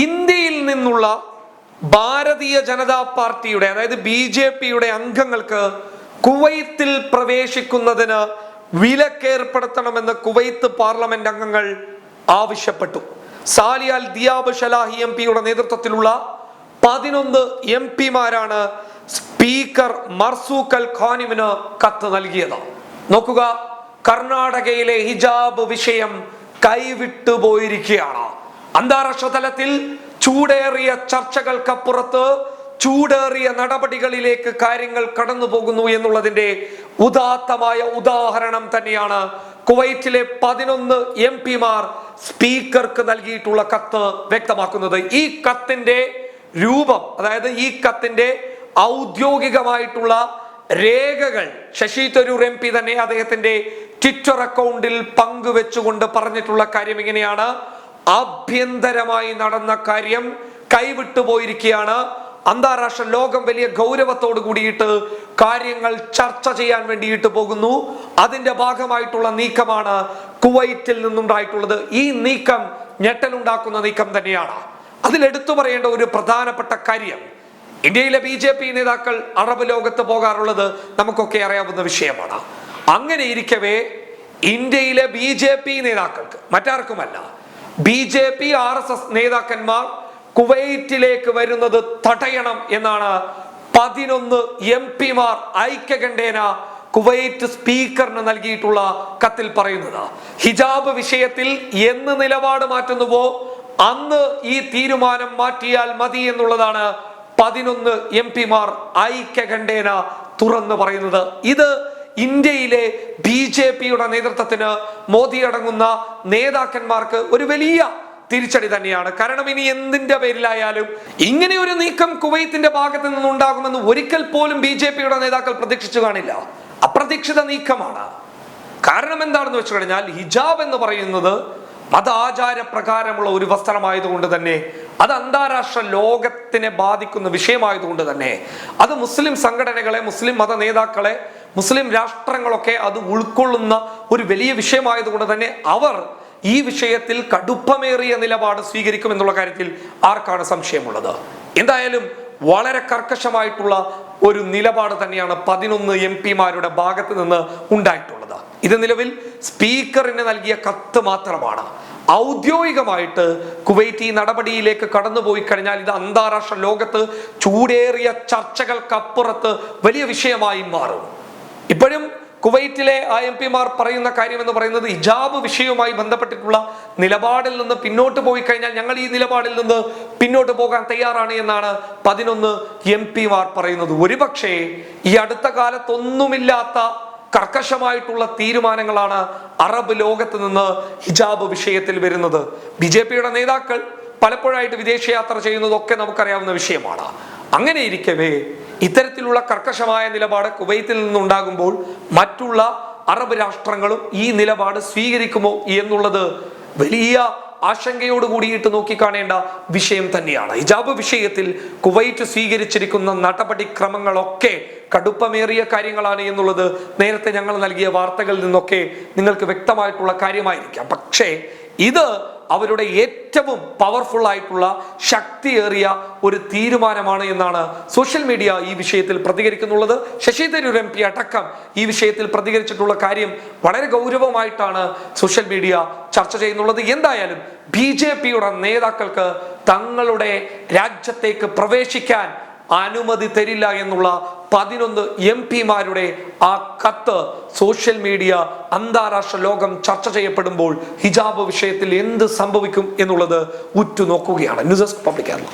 ഇന്ത്യയിൽ നിന്നുള്ള ഭാരതീയ ജനതാ പാർട്ടിയുടെ അതായത് ബി ജെ പിയുടെ അംഗങ്ങൾക്ക് കുവൈത്തിൽ പ്രവേശിക്കുന്നതിന് വിലക്കേർപ്പെടുത്തണമെന്ന് കുവൈത്ത് പാർലമെന്റ് അംഗങ്ങൾ ആവശ്യപ്പെട്ടു. സാലിയാൽ ദിയാബ് ഷലാഹി എം പിയുടെ നേതൃത്വത്തിലുള്ള പതിനൊന്ന് എം പിമാരാണ് സ്പീക്കർ മർസൂഖ് അൽ ഖാനിമിന് കത്ത് നൽകിയത്. നോക്കുക കർണാടകയിലെ ഹിജാബ് വിഷയം കൈവിട്ടു പോയിരിക്കുകയാണ് അന്താരാഷ്ട്ര തലത്തിൽ ചൂടേറിയ ചർച്ചകൾക്കപ്പുറത്ത് ചൂടേറിയ നടപടികളിലേക്ക് കാര്യങ്ങൾ കടന്നു പോകുന്നു എന്നുള്ളതിന്റെ ഉദാത്തമായ ഉദാഹരണം തന്നെയാണ് കുവൈറ്റിലെ പതിനൊന്ന് എം പിമാർ സ്പീക്കർക്ക് നൽകിയിട്ടുള്ള കത്ത് വ്യക്തമാക്കുന്നത്. ഈ കത്തിന്റെ രൂപം അതായത് ഈ കത്തിന്റെ ഔദ്യോഗികമായിട്ടുള്ള രേഖകൾ ശശി തരൂർ എം പി തന്നെ അദ്ദേഹത്തിന്റെ ട്വിറ്റർ അക്കൗണ്ടിൽ പങ്കുവെച്ചുകൊണ്ട് പറഞ്ഞിട്ടുള്ള കാര്യം ഇങ്ങനെയാണ്. ആഭ്യന്തരമായി നടന്ന കാര്യം കൈവിട്ടു പോയിരിക്കുകയാണ്. അന്താരാഷ്ട്ര ലോകം വലിയ ഗൗരവത്തോട് കൂടിയിട്ട് കാര്യങ്ങൾ ചർച്ച ചെയ്യാൻ വേണ്ടിയിട്ട് പോകുന്നു. അതിന്റെ ഭാഗമായിട്ടുള്ള നീക്കമാണ് കുവൈറ്റിൽ നിന്നുണ്ടായിട്ടുള്ളത്. ഈ നീക്കം ഞെട്ടലുണ്ടാക്കുന്ന നീക്കം തന്നെയാണ്. അതിൽ എടുത്തു പറയേണ്ട ഒരു പ്രധാനപ്പെട്ട കാര്യം ഇന്ത്യയിലെ ബി ജെ പി നേതാക്കൾ അറബ് ലോകത്ത് പോകാറുള്ളത് നമുക്കൊക്കെ അറിയാവുന്ന വിഷയമാണ്. അങ്ങനെ ഇരിക്കവേ ഇന്ത്യയിലെ ബി ജെ പി നേതാക്കൾക്ക് മറ്റാർക്കുമല്ല B J P R S S നേതാക്കന്മാർ കുവൈറ്റിലേക്ക് വരുന്നത് തടയണം എന്നാണ് പതിനൊന്ന് എം പിമാർ ഐക്യകണ്ഠേന കുവൈറ്റ് സ്പീക്കറിന് നൽകിയിട്ടുള്ള കത്തിൽ പറയുന്നത്. ഹിജാബ് വിഷയത്തിൽ എന്ന് നിലപാട് മാറ്റുന്നുവോ? അന്ന് ഈ തീരുമാനം മാറ്റിയാൽ മതി എന്നുള്ളതാണ് പതിനൊന്ന് എം പിമാർ ഐക്യകണ്ഠേന തുറന്നു പറയുന്നത്. ഇത് ഇന്ത്യയിലെ ബി ജെ പിയുടെ നേതൃത്വത്തിന് മോദി അടങ്ങുന്ന നേതാക്കന്മാർക്ക് ഒരു വലിയ തിരിച്ചടി തന്നെയാണ്. കാരണം ഇനി എന്തിന്റെ പേരിലായാലും ഇങ്ങനെ ഒരു നീക്കം കുവൈത്തിന്റെ ഭാഗത്ത് നിന്നുണ്ടാകുമെന്ന് ഒരിക്കൽ പോലും ബി ജെ പിയുടെ നേതാക്കൾ പ്രതീക്ഷിച്ചു കാണില്ല. അപ്രതീക്ഷിത നീക്കമാണ്. കാരണം എന്താണെന്ന് വെച്ച് കഴിഞ്ഞാൽ ഹിജാബ് എന്ന് പറയുന്നത് മതാചാര പ്രകാരമുള്ള ഒരു വസ്ത്രമായതുകൊണ്ട് തന്നെ അത് അന്താരാഷ്ട്ര ലോകത്തിനെ ബാധിക്കുന്ന വിഷയമായതുകൊണ്ട് തന്നെ അത് മുസ്ലിം സംഘടനകളെ മുസ്ലിം മത നേതാക്കളെ മുസ്ലിം രാഷ്ട്രങ്ങളൊക്കെ അത് ഉൾക്കൊള്ളുന്ന ഒരു വലിയ വിഷയമായതുകൊണ്ട് തന്നെ അവർ ഈ വിഷയത്തിൽ കടുപ്പമേറിയ നിലപാട് സ്വീകരിക്കും എന്നുള്ള കാര്യത്തിൽ ആർക്കാണ് സംശയമുള്ളത്? എന്തായാലും വളരെ കർക്കശമായിട്ടുള്ള ഒരു നിലപാട് തന്നെയാണ് പതിനൊന്ന് എം പിമാരുടെ ഭാഗത്ത് നിന്ന് ഉണ്ടായിട്ടുള്ളത്. ഇത് നിലവിൽ സ്പീക്കറിന് നൽകിയ കത്ത് മാത്രമാണ്. ഔദ്യോഗികമായിട്ട് കുവൈറ്റ് ഈ നടപടിയിലേക്ക് കടന്നുപോയി കഴിഞ്ഞാൽ ഇത് അന്താരാഷ്ട്ര ലോകത്ത് ചൂടേറിയ ചർച്ചകൾക്കപ്പുറത്ത് വലിയ വിഷയമായി മാറും. ഇപ്പോഴും കുവൈറ്റിലെ ആ എം പിമാർ പറയുന്ന കാര്യം എന്ന് പറയുന്നത് ഹിജാബ് വിഷയവുമായി ബന്ധപ്പെട്ടിട്ടുള്ള നിലപാടിൽ നിന്ന് പിന്നോട്ട് പോയി കഴിഞ്ഞാൽ ഞങ്ങൾ ഈ നിലപാടിൽ നിന്ന് പിന്നോട്ട് പോകാൻ തയ്യാറാണ് എന്നാണ് പതിനൊന്ന് എം പിമാർ പറയുന്നത്. ഒരുപക്ഷെ ഈ അടുത്ത കാലത്തൊന്നുമില്ലാത്ത കർക്കശമായിട്ടുള്ള തീരുമാനങ്ങളാണ് അറബ് ലോകത്ത് നിന്ന് ഹിജാബ് വിഷയത്തിൽ വരുന്നത്. ബി ജെ പിയുടെ നേതാക്കൾ പലപ്പോഴായിട്ട് വിദേശയാത്ര ചെയ്യുന്നതൊക്കെ നമുക്കറിയാവുന്ന വിഷയമാണ്. അങ്ങനെ ഇരിക്കവേ ഇത്തരത്തിലുള്ള കർക്കശമായ നിലപാട് കുവൈത്തിൽ നിന്നുണ്ടാകുമ്പോൾ മറ്റുള്ള അറബ് രാഷ്ട്രങ്ങളും ഈ നിലപാട് സ്വീകരിക്കുമോ എന്നുള്ളത് വലിയ ആശങ്കയോട് കൂടിയിട്ട് നോക്കിക്കാണേണ്ട വിഷയം തന്നെയാണ്. ഹിജാബ് വിഷയത്തിൽ കുവൈറ്റ് സ്വീകരിച്ചിരിക്കുന്ന നടപടിക്രമങ്ങളൊക്കെ കടുപ്പമേറിയ കാര്യങ്ങളാണ് എന്നുള്ളത് നേരത്തെ ഞങ്ങൾ നൽകിയ വാർത്തകളിൽ നിന്നൊക്കെ നിങ്ങൾക്ക് വ്യക്തമായിട്ടുള്ള കാര്യമായിരിക്കാം. പക്ഷേ ഇത് അവരുടെ ഏറ്റവും പവർഫുൾ ആയിട്ടുള്ള ശക്തിയേറിയ ഒരു തീരുമാനമാണ് എന്നാണ് സോഷ്യൽ മീഡിയ ഈ വിഷയത്തിൽ പ്രതികരിക്കുന്നുള്ളത്. ശശി തരൂർ എം പി അടക്കം ഈ വിഷയത്തിൽ പ്രതികരിച്ചിട്ടുള്ള കാര്യം വളരെ ഗൗരവമായിട്ടാണ് സോഷ്യൽ മീഡിയ ചർച്ച ചെയ്യുന്നുള്ളത്. എന്തായാലും ബി ജെ പിയുടെ നേതാക്കൾക്ക് തങ്ങളുടെ രാജ്യത്തേക്ക് പ്രവേശിക്കാൻ അനുമതി തരില്ല എന്നുള്ള പതിനൊന്ന് എം പിമാരുടെ ആ കത്ത് സോഷ്യൽ മീഡിയ അന്താരാഷ്ട്ര ലോകം ചർച്ച ചെയ്യപ്പെടുമ്പോൾ ഹിജാബ് വിഷയത്തിൽ എന്ത് സംഭവിക്കും എന്നുള്ളത് ഉറ്റുനോക്കുകയാണ്. News desk public Kerala.